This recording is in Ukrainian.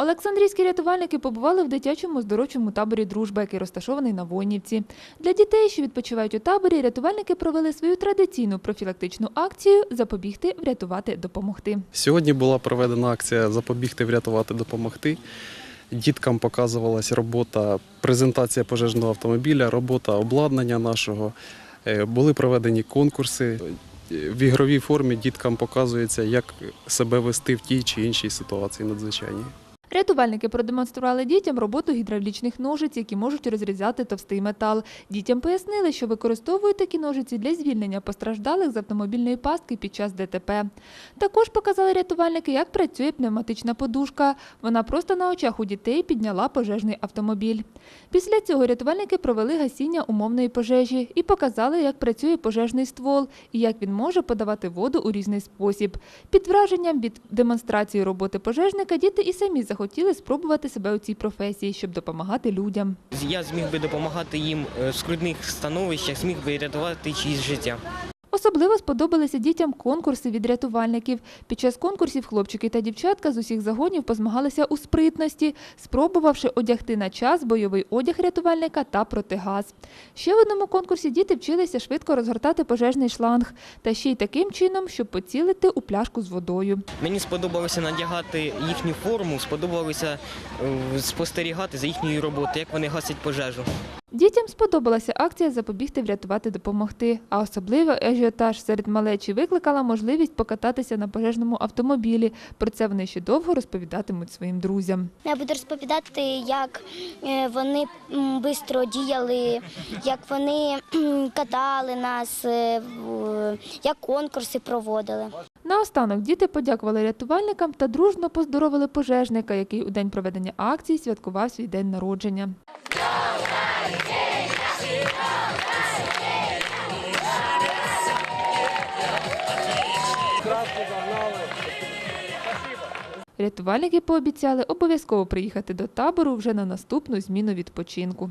Олександрійські рятувальники побували в дитячому здоровчому таборі Дружба, який розташований на Войнівці. Для дітей, що відпочивають у таборі, рятувальники провели свою традиційну профілактичну акцію Запобігти, врятувати, допомогти. Сьогодні була проведена акція Запобігти, врятувати, допомогти. Діткам показувалась робота, презентація пожежного автомобіля, робота обладнання нашого. Е, Були проведені конкурси. В ігровій формі діткам показується, як себе вести в тій чи іншій ситуації надзвичайній. Рятувальники продемонстрували дітям роботу гідравлічних ножиць, які можуть розрізати товстий метал. Дітям пояснили, що використовують такі ножиці для звільнення постраждалих з автомобільної пастки під час ДТП. Також показали рятувальники, як працює пневматична подушка. Вона просто на очах у дітей підняла пожежний автомобіль. Після цього рятувальники провели гасіння умовної пожежі і показали, як працює пожежний ствол і як він може подавати воду у різний спосіб. Під враженням від демонстрації роботи пожежника діти і самі захотіли спробувати себе у цій професії, щоб допомагати людям. Я зміг би допомагати їм е, в скрутних становищах, зміг би рятувати чиїсь життя. Особливо сподобалися дітям конкурси від рятувальників. Під час конкурсів хлопчики та дівчатка з усіх загонів позмагалися у спритності, спробувавши одягти на час бойовий одяг рятувальника та протигаз. Ще в одному конкурсі діти вчилися швидко розгортати пожежний шланг, та ще й таким чином, щоб поцілити у пляшку з водою. Мені сподобалося надягати їхню форму, сподобалося е, спостерігати за їхньою роботою, як вони гасять пожежу. Дітям сподобалася акція Запобігти, врятувати, допомогти. А особливо ажіотаж серед малечі викликала можливість покататися на пожежному автомобілі. Про це вони ще довго розповідатимуть своїм друзям. Я буду розповідати, як е, вони швидко діяли, як вони катали нас, е, як конкурси проводили. Наостанок діти подякували рятувальникам та дружно поздоровили пожежника, який у день проведення акції святкував свій день народження. Рятувальники пообіцяли обов'язково приїхати до табору вже на наступну зміну відпочинку.